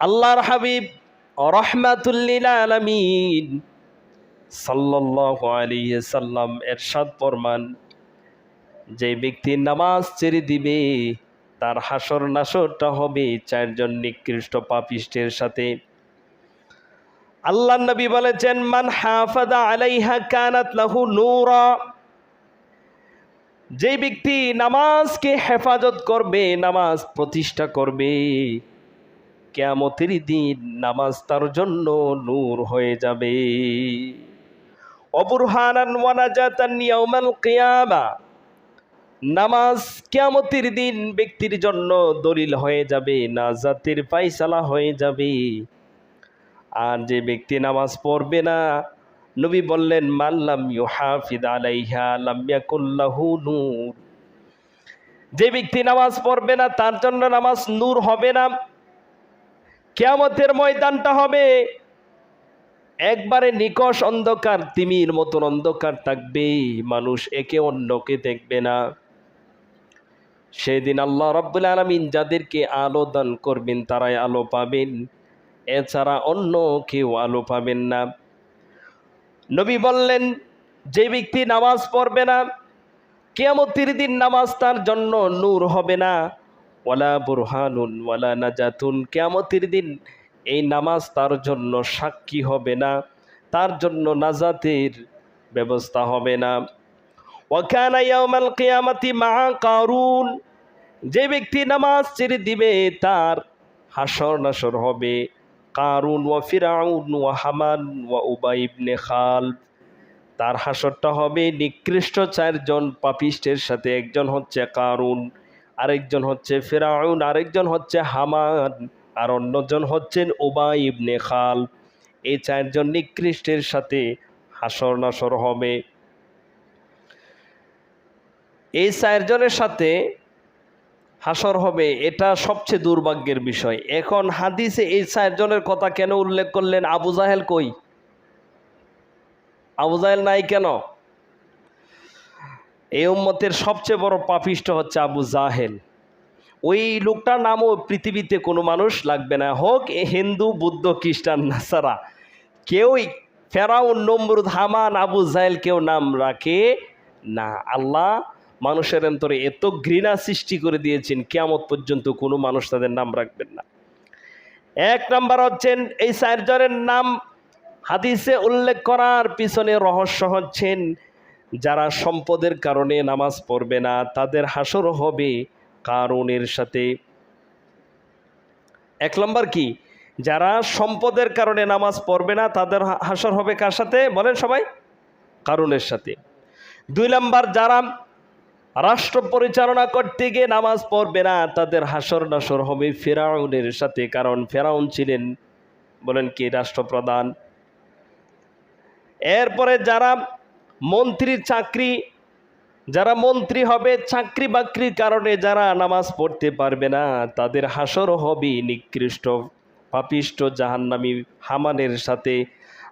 আল্লাহর হাবিব রহমাতুল্লিল আলমিন সাল্লাল্লাহু আলাইহি সাল্লাম এরশাদ ফরমান, যে ব্যক্তি নামাজ ছেড়ে দিবে, তার হাসর নাসরটা হবে চারজন নিকৃষ্ট পাপিষ্টের সাথে। আল্লাহ নবী বলেছেন, মান হাফাদা আলাইহা কানাত লাহু নূরা যে ব্যক্তি নামাজকে হেফাজত করবে, নামাজ প্রতিষ্ঠা করবে কেয়ামতের দিন নামাজ তার জন্য নূর হয়ে যাবে। নামাজ কেয়ামতের দিন ব্যক্তির জন্য দলিল হয়ে যাবে নাজাতের পায়সালা হয়ে যাবে। আর যে ব্যক্তি নামাজ পড়বে না, নবী বললেন মাল্লাম ইউহাফিদ আলাইহা, লাম ইয়াকুল্লাহু নূর। যে ব্যক্তি নামাজ পড়বে না, তার জন্য নামাজ নূর হবে না। কেয়ামতের ময়দানটা হবে। একবারে নিকষ অন্ধকার, তিমির মতন অন্ধকার থাকবে। মানুষ একে অন্যকে দেখবে না। সেদিন আল্লাহ রব্বুল আলমিন যাদেরকে আলো দান করবেন, তারাই আলো পাবেন। এছাড়া অন্য কেউ আলো পাবেন না। নবী বললেন, যে ব্যক্তি নামাজ পড়বে না, কেয়ামতির দিন নামাজ তার জন্য নূর হবে না। ওয়ালা বুরহানুন ওয়ালা নাজাতুন। কেয়ামতির দিন এই নামাজ তার জন্য সাক্ষী হবে না, তার জন্য নাজাতের ব্যবস্থা হবে না। ওয়াকানা ইয়াউমাল মা কারুন। যে ব্যক্তি নামাজ ছেড়ে দিবে, তার হাসর নাসর হবে। কারুন ওয়া ফিরাউন ওয়া হামান ওয়া উবাই ইবনে তার হাসরটা হবে নিকৃষ্ট চারজন পাপিষ্টের সাথে, একজন হচ্ছে কারুন। আরেকজন হচ্ছে ফেরাউন, আরেকজন হচ্ছে হামান, আর অন্যজন হচ্ছেন উবাই ইবনে খাল। এই চারজন নিকৃষ্টের সাথে হাসর নাসর হবে। এই চারজনের সাথে হাসর হবে, এটা সবচেয়ে দুর্ভাগ্যের বিষয়। এখন হাদিসে এই চারজনের কথা কেন উল্লেখ করলেন? আবু জাহেল কই? আবু জাহেল নাই কেন? এই উম্মতের সবচেয়ে বড় পাপিষ্ট হচ্ছে আবু জাহেল। ওই লোকটার নামও পৃথিবীতে কোনো মানুষ লাগবে না। হোক, এ হিন্দু, বুদ্ধ, খ্রিস্টান, নাসারা, কেউই ফেরাউন, নমরুদ, হামান, আবু জাহেল কেউ নাম রাখে না। আল্লাহ মানুষের অন্তরে এত ঘৃণা সৃষ্টি করে দিয়েছেন, কেয়ামত পর্যন্ত কোনো মানুষ তাদের নাম রাখবেন না। এক নাম্বার হচ্ছেন, এই চারজনের নাম হাদিসে উল্লেখ করার পিছনে রহস্য হচ্ছেন যারা সম্পদের কারণে নামাজ পড়বে না, তাদের হাসর হবে কারণের সাথে। এক নম্বর কি? যারা সম্পদের কারণে নামাজ পড়বে না, তাদের হাসর হবে কার সাথে? বলেন সবাই। কারণের সাথে। দুই নম্বর, যারা রাষ্ট্র পরিচালনা করতে গিয়ে নামাজ পড়বে না, তাদের হাসর নাসর হবে ফেরাউনের সাথে, কারণ ফেরাউন ছিলেন, বলেন কি? রাষ্ট্রপ্রধান। এরপরে যারা মন্ত্রীর চাকরি, যারা মন্ত্রী হবে চাকরি বাকরির কারণে যারা নামাজ পড়তে পারবে না, তাদের হাসর হবে নিকৃষ্ট, পাপিষ্ট জাহান্নামী হামানের সাথে।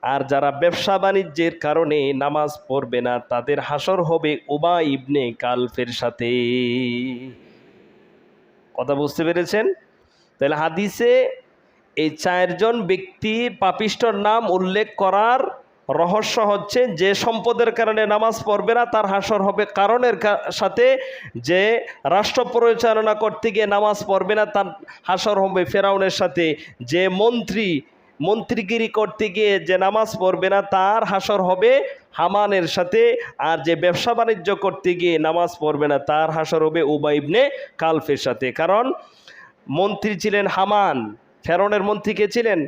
আর যারা ব্যবসা বাণিজ্যের কারণে নামাজ পড়বে না, তাদের হাসর হবে উবা ইবনে কালফের সাথে। কথা বুঝতে পেরেছেন? তাহলে হাদিসে এই চারজন ব্যক্তি পাপিষ্টর নাম উল্লেখ করার রহস্য হচ্ছে যে সম্পদের কারণে নামাজ পড়বে না, তার হাসর হবে কারণের সাথে যে রাষ্ট্র পরিচালনা করতে গিয়ে নামাজ পড়বে না, তার হাসর হবে ফেরাউনের সাথে। যে মন্ত্রী, মন্ত্রীগিরি করতে গিয়ে যে নামাজ পড়বে না, তার হাসর হবে হামানের সাথে। আর যে ব্যবসা বাণিজ্য করতে গিয়ে নামাজ পড়বে না, তার হাসর হবে উবাইবনে কালফের সাথে। কারণ মন্ত্রী ছিলেন হামান। ফেরনের মন্ত্রী কে ছিলেন?